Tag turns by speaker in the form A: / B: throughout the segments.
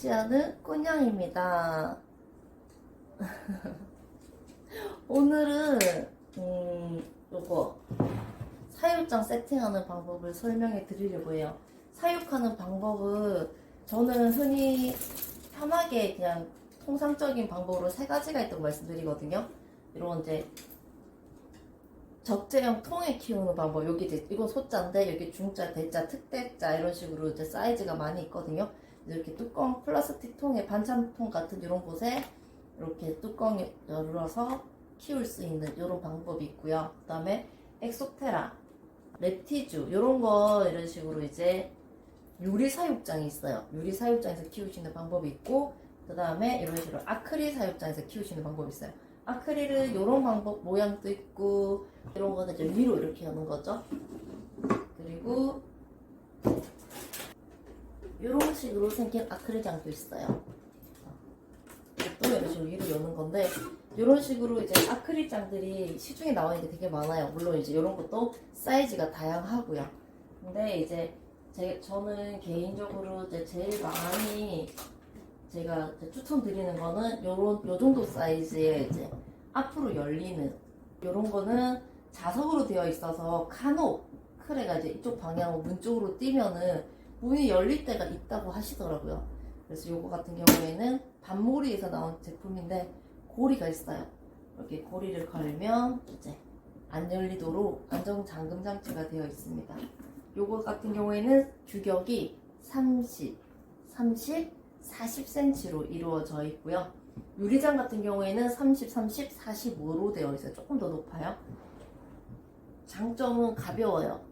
A: 낚시하는 꾼냥입니다. 오늘은 음 요거 사육장 세팅하는 방법을 설명해 드리려고 해요. 사육하는 방법은 저는 흔히 편하게 그냥 통상적인 방법으로 세 가지가 있다고 말씀드리거든요. 이런 이제 적재형 통에 키우는 방법. 여기 이거 소자인데 여기 중자, 대자, 특대자 이런 식으로 이제 사이즈가 많이 있거든요. 이렇게 뚜껑 플라스틱 통에 반찬통 같은 이런 곳에 이렇게 뚜껑 열어서 키울 수 있는 이런 방법이 있고요. 그 다음에 엑소테라, 레티주 이런 거 이런 식으로 이제 유리 사육장이 있어요. 유리 사육장에서 키우시는 방법이 있고 그 다음에 이런 식으로 아크릴 사육장에서 키우시는 방법이 있어요. 아크릴은 이런 방법 모양도 있고 이런 거는 이제 위로 이렇게 하는 거죠. 그리고 식으로 생긴 아크릴장도 있어요. 또 이런 식으로 위로 여는 건데 이런 식으로 이제 아크릴장들이 시중에 나와 있는 게 되게 많아요. 물론 이제 이런 것도 사이즈가 다양하고요. 근데 이제 제, 저는 개인적으로 이제 제일 많이 제가 이제 추천드리는 거는 요런 요 정도 사이즈의 이제 앞으로 열리는 요런 거는 자석으로 되어 있어서 간혹 크레가 이제 이쪽 방향으로 문 쪽으로 뛰면은 문이 열릴 때가 있다고 하시더라고요. 그래서 요거 같은 경우에는 반모리에서 나온 제품인데 고리가 있어요. 이렇게 고리를 걸면 이제 안 열리도록 안정 잠금 장치가 되어 있습니다. 요거 같은 경우에는 규격이 30, 30, 40cm로 이루어져 있고요. 유리장 같은 경우에는 30, 30, 45로 되어 있어요. 조금 더 높아요. 장점은 가벼워요.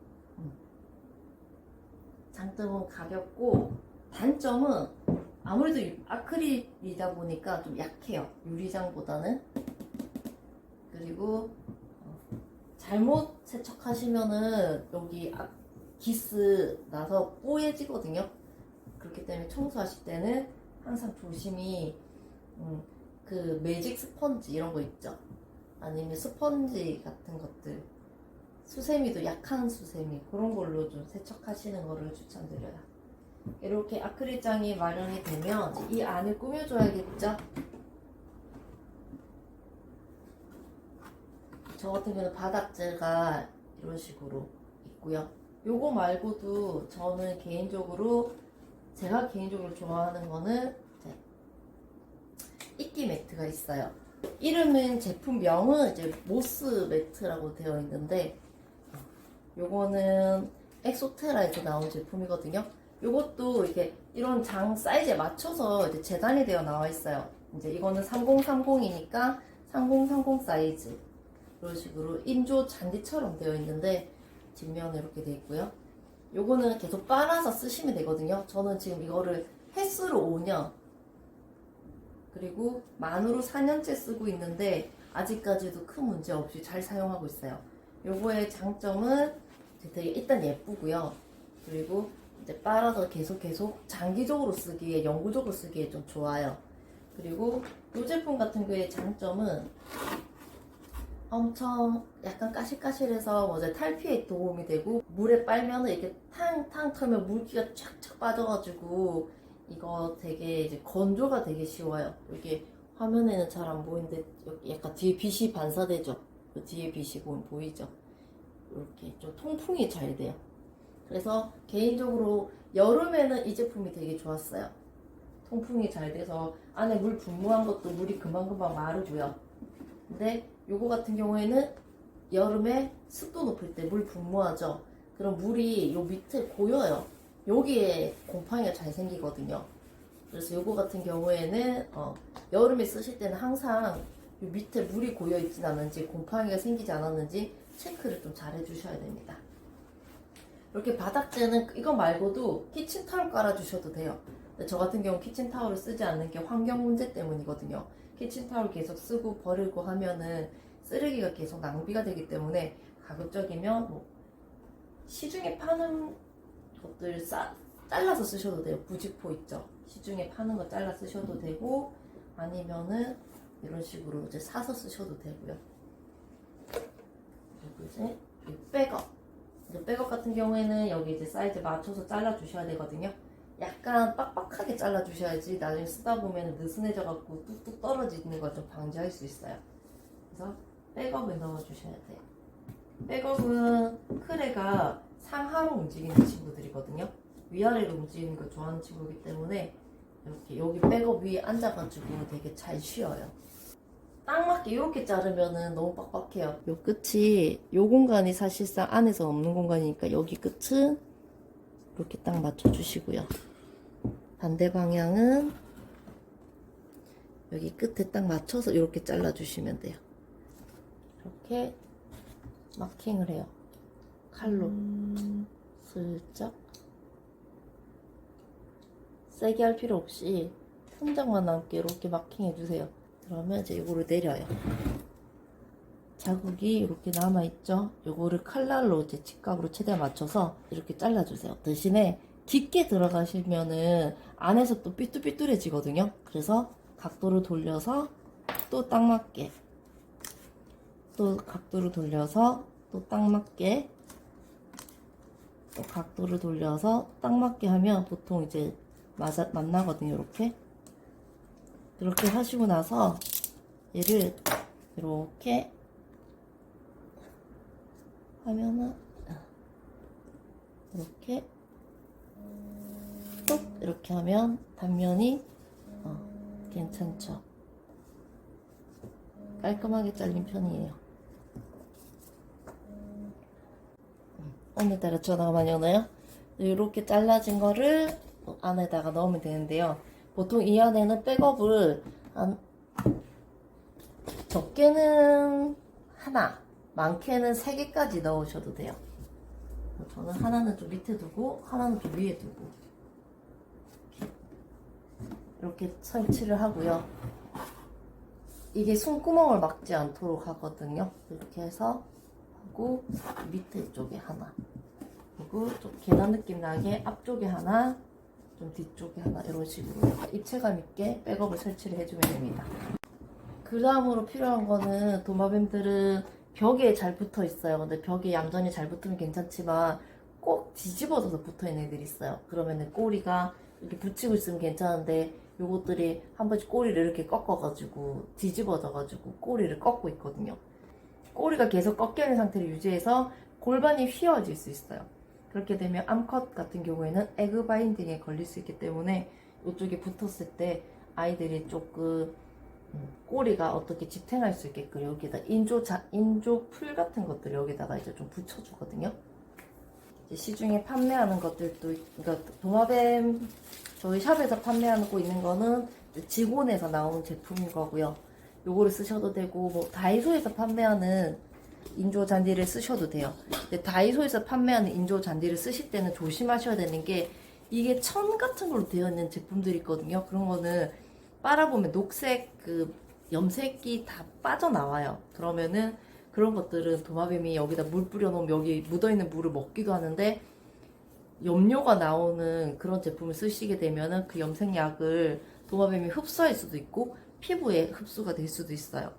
A: 음. 장점은 가볍고 단점은 아무래도 이 아크릴이다 보니까 좀 약해요. 유리장보다는. 그리고 어, 잘못 세척하시면은 여기 아- 기스 나서 뽀얘지거든요. 그렇기 때문에 청소하실 때는 항상 조심히 음, 그 매직 스펀지 이런 거 있죠. 아니면 스펀지 같은 것들 수세미도 약한 수세미 그런 걸로 좀 세척하시는 거를 추천드려요. 이렇게 아크릴장이 마련이 되면 이 안을 꾸며줘야겠죠. 저 같은 경우는 바닥재가 이런 식으로 있고요. 요거 말고도 저는 개인적으로 제가 개인적으로 좋아하는 거는 이끼 매트가 있어요. 이름은 제품명은 이제 모스 매트라고 되어 있는데 요거는 엑소테라에서 나온 제품이거든요. 요것도 이렇게 이런 장 사이즈에 맞춰서 이제 재단이 되어 나와 있어요. 이제 이거는 3030이니까 3030 사이즈 이런 식으로 인조 잔디처럼 되어 있는데 뒷면에 이렇게 되어 있고요. 요거는 계속 빨아서 쓰시면 되거든요. 저는 지금 이거를 횟수로 5년 그리고 만으로 4년째 쓰고 있는데 아직까지도 큰 문제 없이 잘 사용하고 있어요. 요거의 장점은 되게 일단 예쁘고요. 그리고 이제 빨아서 계속 계속 장기적으로 쓰기에 영구적으로 쓰기에 좀 좋아요. 그리고 이 제품 같은 경우의 장점은 엄청 약간 까실까실해서 뭐 이제 탈피에 도움이 되고 물에 빨면은 이렇게 탕탕 털면 물기가 쫙쫙 빠져가지고 이거 되게 이제 건조가 되게 쉬워요. 이게 화면에는 잘 안 보이는데 여기 약간 뒤에 빛이 반사되죠. 그 뒤에 빛이 보이죠. 이렇게 좀 통풍이 잘 돼요. 그래서 개인적으로 여름에는 이 제품이 되게 좋았어요. 통풍이 잘 돼서 안에 물 분무한 것도 물이 금방금방 마르고요. 근데 요거 같은 경우에는 여름에 습도 높을 때 물 분무하죠. 그럼 물이 요 밑에 고여요. 여기에 곰팡이가 잘 생기거든요. 그래서 요거 같은 경우에는 어, 여름에 쓰실 때는 항상 요 밑에 물이 고여 있진 않은지 곰팡이가 생기지 않았는지 체크를 좀 잘 해주셔야 됩니다. 이렇게 바닥재는 이거 말고도 키친타올 깔아주셔도 돼요. 저 같은 경우 키친타올을 쓰지 않는 게 환경 문제 때문이거든요. 키친타올 계속 쓰고 버리고 하면은 쓰레기가 계속 낭비가 되기 때문에 가급적이면 뭐 시중에 파는 것들 싸, 잘라서 쓰셔도 돼요. 부직포 있죠. 시중에 파는 거 잘라 쓰셔도 되고 아니면은 이런 식으로 이제 사서 쓰셔도 되고요. 이제 이 백업. 이제 백업 같은 경우에는 여기 이제 사이즈 맞춰서 잘라 주셔야 되거든요. 약간 빡빡하게 잘라주셔야지 나중에 쓰다 보면 느슨해져갖고 뚝뚝 떨어지는 걸 좀 방지할 수 있어요. 그래서 백업을 넣어주셔야 돼요. 백업은 크레가 상하로 움직이는 친구들이거든요. 위아래로 움직이는 걸 좋아하는 친구이기 때문에 이렇게 여기 백업 위에 앉아가지고 되게 잘 쉬어요. 딱 맞게 이렇게 자르면은 너무 빡빡해요. 요 끝이 요 공간이 사실상 안에서 없는 공간이니까 여기 끝은 이렇게 딱 맞춰주시고요. 반대 방향은 여기 끝에 딱 맞춰서 이렇게 잘라주시면 돼요. 이렇게 마킹을 해요. 칼로 슬쩍 세게 할 필요 없이 천장만 남게 이렇게 마킹해 주세요. 그러면 이제 이거를 내려요. 자국이 이렇게 남아있죠? 요거를 칼날로 이제 직각으로 최대한 맞춰서 이렇게 잘라주세요. 대신에 깊게 들어가시면은 안에서 또 삐뚤삐뚤해지거든요. 그래서 각도를 돌려서 또 딱 맞게 또 각도를 돌려서 또 딱 맞게 또 각도를 돌려서 딱 맞게 하면 보통 이제 맞아, 만나거든요. 이렇게 이렇게 하시고 나서 얘를 이렇게 하면은 이렇게 뚝 이렇게 하면 단면이 어, 괜찮죠. 깔끔하게 잘린 편이에요. 음, 오늘따라 전화가 많이 오나요? 이렇게 잘라진 거를 안에다가 넣으면 되는데요. 보통 이 안에는 백업을 한 적게는 하나, 많게는 세 개까지 넣으셔도 돼요. 저는 하나는 좀 밑에 두고 하나는 좀 위에 두고 이렇게, 설치를 하고요. 이게 손구멍을 막지 않도록 하거든요. 이렇게 해서 하고 밑에 쪽에 하나 그리고 좀 계단 느낌 나게 앞쪽에 하나 좀 뒤쪽에 하나 이런 식으로 입체감 있게 백업을 설치를 해주면 됩니다. 그 다음으로 필요한 거는 도마뱀들은 벽에 잘 붙어 있어요. 근데 벽에 얌전히 잘 붙으면 괜찮지만 꼭 뒤집어져서 붙어 있는 애들이 있어요. 그러면은 꼬리가 이렇게 붙이고 있으면 괜찮은데 요것들이 한 번씩 꼬리를 이렇게 꺾어가지고 뒤집어져가지고 꼬리를 꺾고 있거든요. 꼬리가 계속 꺾여 있는 상태를 유지해서 골반이 휘어질 수 있어요. 그렇게 되면 암컷 같은 경우에는 에그 바인딩에 걸릴 수 있기 때문에 이쪽에 붙었을 때 아이들이 조금 음, 꼬리가 어떻게 지탱할 수 있게끔 여기다 인조 자, 인조 풀 같은 것들 여기다가 이제 좀 붙여주거든요. 이제 시중에 판매하는 것들도 그러니까 도마뱀 저희 샵에서 판매하고 있는 거는 직원에서 나온 제품인 거고요. 요거를 쓰셔도 되고 뭐 다이소에서 판매하는 인조 잔디를 쓰셔도 돼요. 근데 다이소에서 판매하는 인조 잔디를 쓰실 때는 조심하셔야 되는 게 이게 천 같은 걸로 되어 있는 제품들이 있거든요. 그런 거는 빨아보면 녹색 그 염색이 다 빠져나와요. 그러면은 그런 것들은 도마뱀이 여기다 물 뿌려놓으면 여기 묻어있는 물을 먹기도 하는데 염료가 나오는 그런 제품을 쓰시게 되면은 그 염색약을 도마뱀이 흡수할 수도 있고 피부에 흡수가 될 수도 있어요.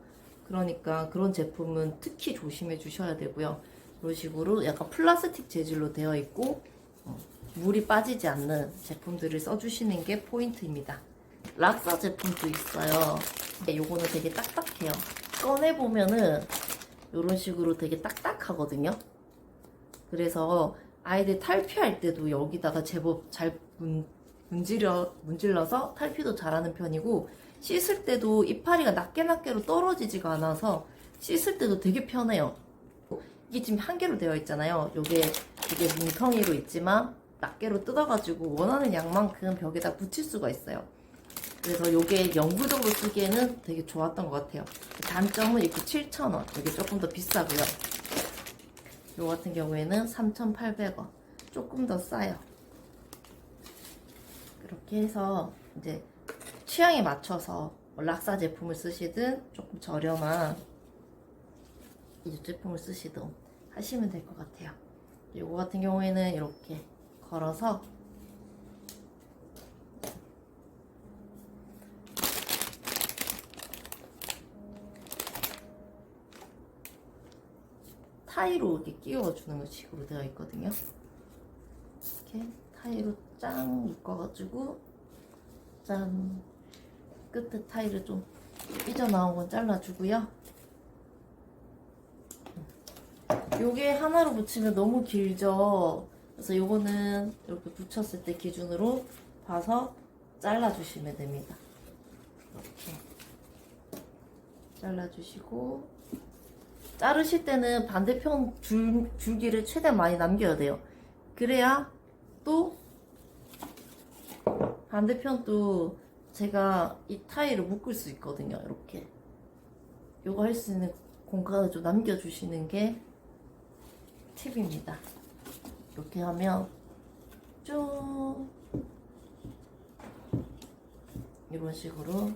A: 그러니까 그런 제품은 특히 조심해 주셔야 되고요. 이런 식으로 약간 플라스틱 재질로 되어 있고 어, 물이 빠지지 않는 제품들을 써주시는 게 포인트입니다. 락사 제품도 있어요. 근데 요거는 되게 딱딱해요. 꺼내보면은 이런 식으로 되게 딱딱하거든요. 그래서 아이들 탈피할 때도 여기다가 제법 잘 문, 문질러, 문질러서 탈피도 잘하는 편이고 씻을 때도 이파리가 낱개 낱개로 떨어지지가 않아서 씻을 때도 되게 편해요. 이게 지금 한 개로 되어 있잖아요. 요게 이게 뭉텅이로 있지만 낱개로 뜯어가지고 원하는 양만큼 벽에다 붙일 수가 있어요. 그래서 요게 영구적으로 쓰기에는 되게 좋았던 것 같아요. 단점은 이렇게 7,000원. 이게 조금 더 비싸고요. 요 같은 경우에는 3,800원. 조금 더 싸요. 그렇게 해서 이제 취향에 맞춰서 뭐 락사 제품을 쓰시든 조금 저렴한 이 제품을 쓰시든 하시면 될 것 같아요. 이거 같은 경우에는 이렇게 걸어서 타이로 이렇게 끼워주는 식으로 되어 있거든요. 이렇게 타이로 짱 묶어가지고 짠 끝에 타일을 좀 삐져나온 건 잘라주고요. 요게 하나로 붙이면 너무 길죠. 그래서 요거는 이렇게 붙였을 때 기준으로 봐서 잘라주시면 됩니다. 이렇게 잘라주시고 자르실 때는 반대편 줄, 줄기를 최대한 많이 남겨야 돼요. 그래야 또 반대편도 제가 이 타일을 묶을 수 있거든요. 이렇게 요거 할 수 있는 공간을 좀 남겨주시는 게 팁입니다. 이렇게 하면 쭉 이런 식으로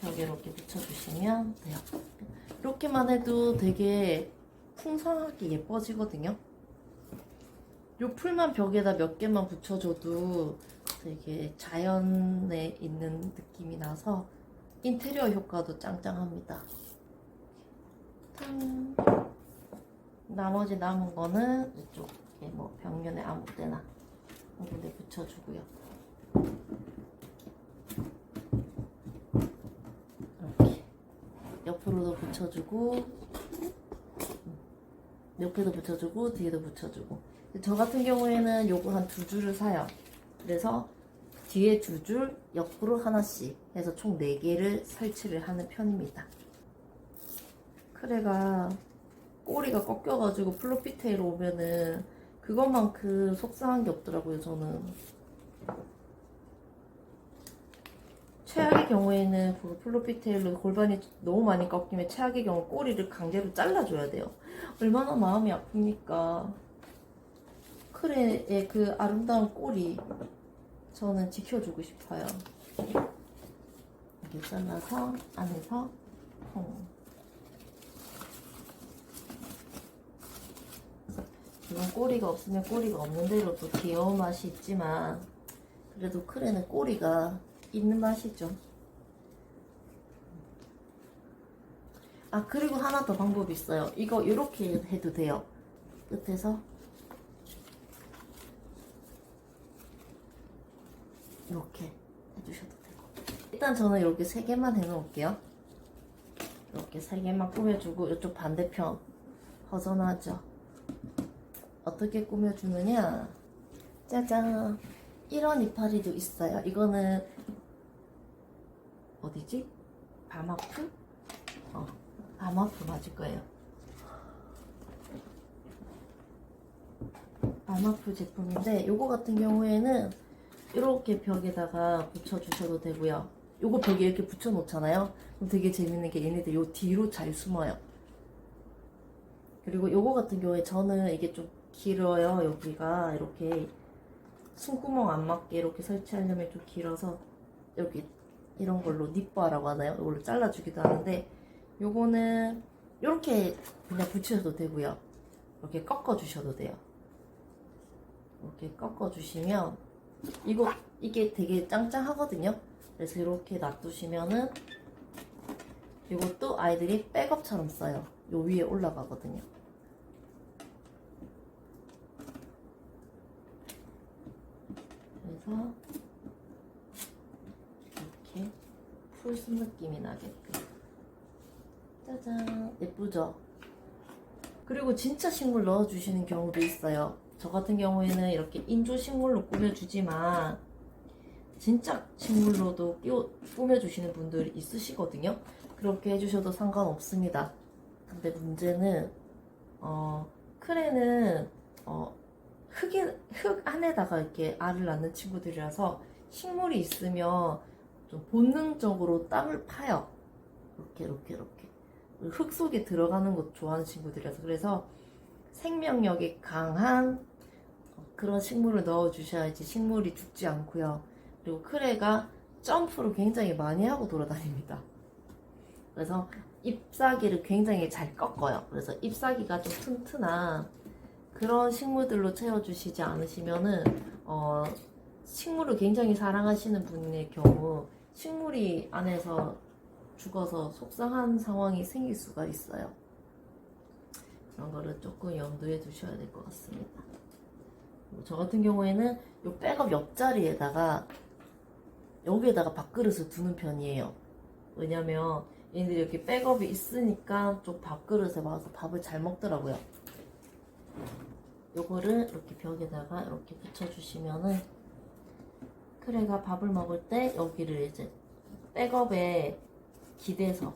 A: 벽에 이렇게 붙여주시면 돼요. 이렇게만 해도 되게 풍성하게 예뻐지거든요. 요 풀만 벽에다 몇 개만 붙여줘도 되게 자연에 있는 느낌이 나서 인테리어 효과도 짱짱합니다. 짠. 나머지 남은 거는 이쪽에 뭐 벽면에 아무 데나 한 군데 붙여주고요. 이렇게 옆으로도 붙여주고 음, 옆에도 붙여주고 뒤에도 붙여주고 저 같은 경우에는 요거 한 두 줄을 사요. 그래서 뒤에 두 줄, 옆으로 하나씩 해서 총 4개를 설치를 하는 편입니다. 크레가 꼬리가 꺾여가지고 플로피테이로 오면은 그것만큼 속상한 게 없더라고요, 저는. 최악의 경우에는 그 플로피테일로 골반이 너무 많이 꺾이면 최악의 경우 꼬리를 강제로 잘라줘야 돼요. 얼마나 마음이 아픕니까? 크레의 그 아름다운 꼬리 저는 지켜주고 싶어요. 이렇게 잘라서 안에서 통. 이건 꼬리가 없으면 꼬리가 없는 대로 또 귀여운 맛이 있지만 그래도 크레는 꼬리가 있는 맛이죠. 아 그리고 하나 더 방법이 있어요. 이거 이렇게 해도 돼요. 끝에서 이렇게 해주셔도 되고 일단 저는 이렇게 세 개만 해놓을게요. 이렇게 세 개만 꾸며주고 이쪽 반대편 허전하죠. 어떻게 꾸며주느냐 짜잔 이런 이파리도 있어요 이거는 어디지? 바마프? 어 바마프 맞을 거예요 바마프 제품인데 요거 같은 경우에는 이렇게 벽에다가 붙여주셔도 되고요. 요거 벽에 이렇게 붙여 놓잖아요. 그럼 되게 재밌는 게 얘네들 요 뒤로 잘 숨어요. 그리고 요거 같은 경우에 저는 이게 좀 길어요 여기가. 이렇게 숨구멍 안 맞게 이렇게 설치하려면 좀 길어서 여기 이런 걸로 니빠라고 하나요? 이걸로 잘라주기도 하는데 요거는 이렇게 그냥 붙이셔도 되고요. 이렇게 꺾어 주셔도 돼요. 이렇게 꺾어 주시면 이거 이게 되게 짱짱하거든요? 그래서 이렇게 놔두시면은 이것도 아이들이 백업처럼 써요. 요 위에 올라가거든요. 그래서 이렇게 풀순 느낌이 나게끔. 짜잔! 예쁘죠? 그리고 진짜 식물 넣어주시는 경우도 있어요 저 같은 경우에는 이렇게 인조 식물로 꾸며주지만 진짜 식물로도 끼워, 꾸며주시는 분들 있으시거든요 그렇게 해주셔도 상관없습니다 근데 문제는 어 크레는 어 흙에, 흙 안에다가 이렇게 알을 낳는 친구들이라서 식물이 있으면 좀 본능적으로 땅을 파요. 이렇게, 이렇게, 이렇게. 흙 속에 들어가는 것 좋아하는 친구들이라서. 그래서 생명력이 강한 그런 식물을 넣어 주셔야지 식물이 죽지 않고요. 그리고 크레가 점프를 굉장히 많이 하고 돌아다닙니다. 그래서 잎사귀를 굉장히 잘 꺾어요. 그래서 잎사귀가 좀 튼튼한 그런 식물들로 채워주시지 않으시면은 어, 식물을 굉장히 사랑하시는 분의 경우 식물이 안에서 죽어서 속상한 상황이 생길 수가 있어요. 그런 거를 조금 염두에 두셔야 될 것 같습니다. 저 같은 경우에는 이 백업 옆자리에다가 여기에다가 밥그릇을 두는 편이에요. 왜냐면 얘들이 이렇게 백업이 있으니까 좀 밥그릇에 와서 밥을 잘 먹더라고요. 요거를 이렇게 벽에다가 이렇게 붙여주시면은 크레가 밥을 먹을 때 여기를 이제 백업에 기대서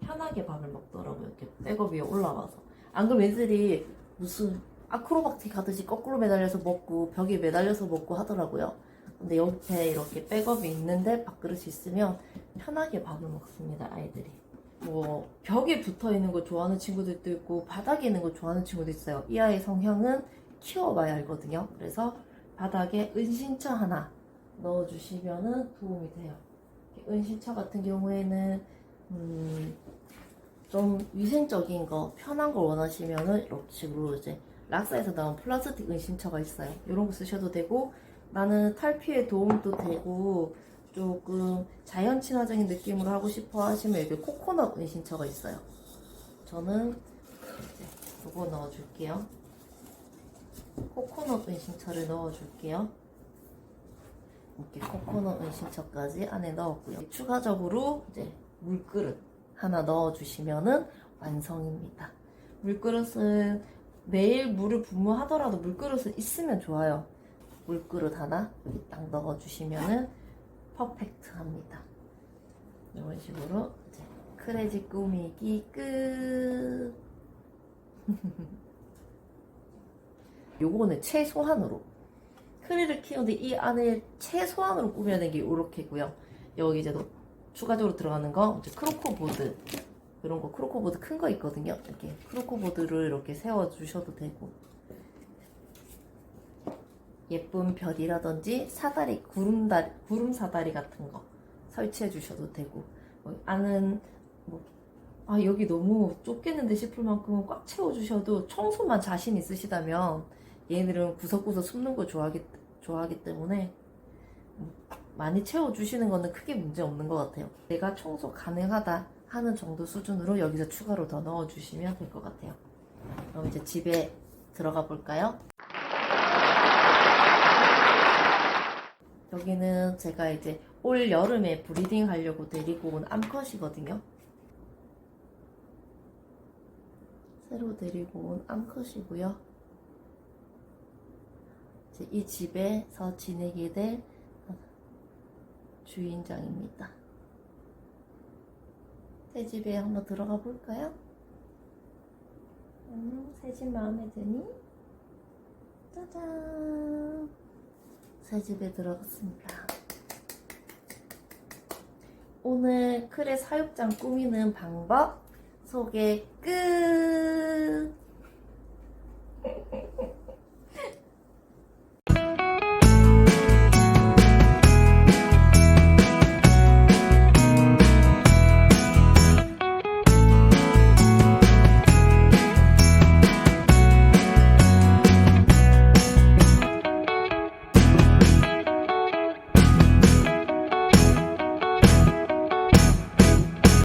A: 편하게 밥을 먹더라고요. 이렇게 백업 위에 올라와서. 안 그러면 애들이 무슨 아크로바틱 하듯이 거꾸로 매달려서 먹고 벽에 매달려서 먹고 하더라고요. 근데 옆에 이렇게 백업이 있는데 밥그릇이 있으면 편하게 밥을 먹습니다, 아이들이. 뭐 벽에 붙어 있는 거 좋아하는 친구들도 있고 바닥에 있는 거 좋아하는 친구도 있어요. 이 아이 성향은 키워봐야 알거든요. 그래서 바닥에 은신처 하나 넣어주시면은 도움이 돼요. 은신처 같은 경우에는 음, 좀 위생적인 거 편한 걸 원하시면은 이렇게 식으로 이제 락사에서 나온 플라스틱 은신처가 있어요. 이런 거 쓰셔도 되고 나는 탈피에 도움도 되고 조금 자연 친화적인 느낌으로 하고 싶어 하시면 여기 코코넛 은신처가 있어요. 저는 이제 이거 넣어줄게요. 코코넛 은신처를 넣어줄게요. 이렇게 코코넛 은신처까지 안에 넣었고요. 추가적으로 이제 물그릇 하나 넣어주시면은 완성입니다. 물그릇은 매일 물을 분무하더라도 물그릇은 있으면 좋아요. 물그릇 하나 여기 딱 넣어주시면은 퍼펙트합니다. 이런 식으로 이제 크레지 꾸미기 끝. 요거는 최소한으로 크리를 키우는데 이 안에 최소한으로 되는 게 이렇게고요. 여기 이제 또 추가적으로 들어가는 거 이제 크로코 보드. 이런 거 크로코 보드 큰 거 있거든요. 이렇게 크로코 보드를 이렇게 세워 주셔도 되고. 예쁜 별이라든지 사다리 구름다리 구름 사다리 같은 거 설치해 주셔도 되고. 뭐 아는 뭐 아 여기 너무 좁겠는데 싶을 만큼은 꽉 채워 주셔도 청소만 자신 있으시다면 얘네들은 구석구석 숨는 거 좋아하기 좋아하기 때문에 많이 채워 주시는 거는 크게 문제 없는 것 같아요. 내가 청소 가능하다 하는 정도 수준으로 여기서 추가로 더 넣어 주시면 될 것 같아요. 그럼 이제 집에 들어가 볼까요? 여기는 제가 이제 올 여름에 브리딩 하려고 데리고 온 암컷이거든요. 새로 데리고 온 암컷이고요. 이 집에서 지내게 될 주인장입니다. 새 집에 한번 들어가 볼까요? 음, 새집 마음에 드니? 짜잔! 새 집에 들어갔습니다. 오늘 크레 사육장 꾸미는 방법 소개 끝!